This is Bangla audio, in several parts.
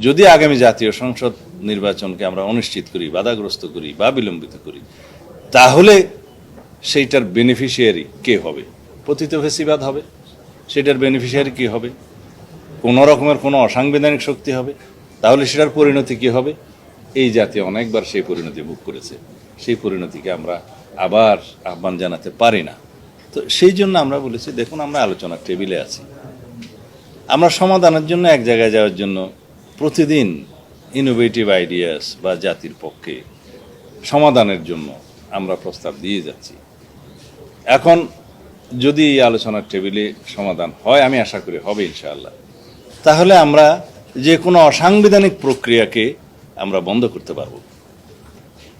যদি আগামী জাতীয় সংসদ নির্বাচনকে আমরা অনিশ্চিত করি, বাধাগ্রস্ত করি বা বিলম্বিত করি, তাহলে সেইটার বেনিফিশিয়ারি কে হবে? পতিত ফেসিবাদ হবে। সেটার বেনিফিশিয়ারি কি হবে? কোনো রকমের কোনো অসাংবিধানিক শক্তি হবে। তাহলে সেটার পরিণতি কি হবে? এই জাতি অনেকবার সেই পরিণতি মুখ করেছে। সেই পরিণতিকে আমরা আবার আহ্বান জানাতে পারি না। তো সেই জন্য আমরা বলেছি, দেখুন, আমরা আলোচনার টেবিলে আছি। আমরা সমাধানের জন্য এক জায়গায় যাওয়ার জন্য প্রতিদিন ইনোভেটিভ আইডিয়াস বা জাতির পক্ষে সমাধানের জন্য আমরা প্রস্তাব দিয়ে যাচ্ছি। এখন যদি এই আলোচনার টেবিলে সমাধান হয়, আমি আশা করি হবে ইনশাআল্লাহ। তাহলে আমরা যে কোনো অসাংবিধানিক প্রক্রিয়াকে আমরা বন্ধ করতে পারব।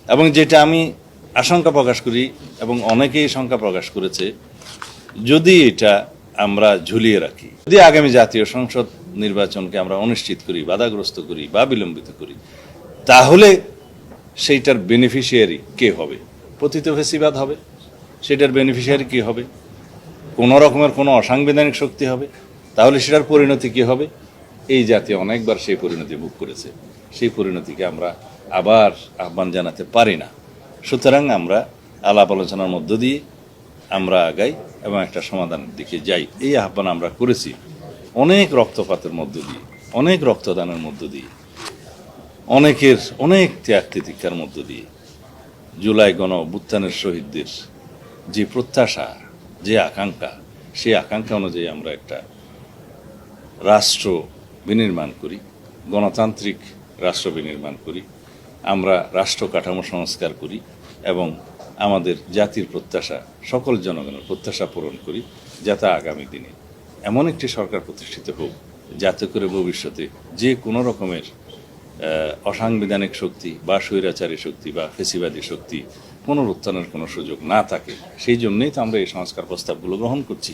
এবং যেটা আমি আশঙ্কা প্রকাশ করি এবং অনেকেই শঙ্কা প্রকাশ করেছে, যদি এটা আমরা ঝুলিয়ে রাখি। যদি আগামী জাতীয় সংসদ নির্বাচনকে আমরা অনিশ্চিত করি, বাধাগ্রস্ত করি বা বিলম্বিত করি, তাহলে সেইটার বেনিফিশিয়ারি কে হবে? পতিত ফেসিবাদ হবে। সেটার বেনিফিশিয়ারি কি হবে? কোনো রকমের কোনো অসাংবিধানিক শক্তি হবে? তাহলে সেটার পরিণতি কি হবে? এই জাতি অনেকবার সেই পরিণতি ভোগ করেছে। সেই পরিণতিকে আমরা আবার আহ্বান জানাতে পারি না। সুতরাং আমরা আলাপ আলোচনার মধ্য দিয়ে আমরা আগাই এবং একটা সমাধানের দিকে যাই। এই আহ্বান আমরা করেছি। অনেক রক্তপাতের মধ্য দিয়ে, অনেক রক্তদানের মধ্য দিয়ে, অনেকের অনেক ত্যাগ তিতিক্ষার মধ্য দিয়ে। জুলাই গণ অভ্যুত্থানের শহীদদের যে প্রত্যাশা, যে আকাঙ্ক্ষা, সেই আকাঙ্ক্ষা অনুযায়ী আমরা একটা রাষ্ট্র বিনির্মাণ করি, গণতান্ত্রিক রাষ্ট্র বিনির্মাণ করি। আমরা রাষ্ট্র কাঠামো সংস্কার করি এবং আমাদের জাতির প্রত্যাশা, সকল জনগণের প্রত্যাশা পূরণ করি, যাতে আগামী দিনে এমন একটি সরকার প্রতিষ্ঠিত হোক, যাতে করে ভবিষ্যতে যে কোনো রকমের অসাংবিধানিক শক্তি বা স্বৈরাচারী শক্তি বা ফেসিবাদী শক্তি পুনরুত্থানের কোনো সুযোগ না থাকে। সেই জন্যেই তো আমরা এই সংস্কার প্রস্তাবগুলো গ্রহণ করছি।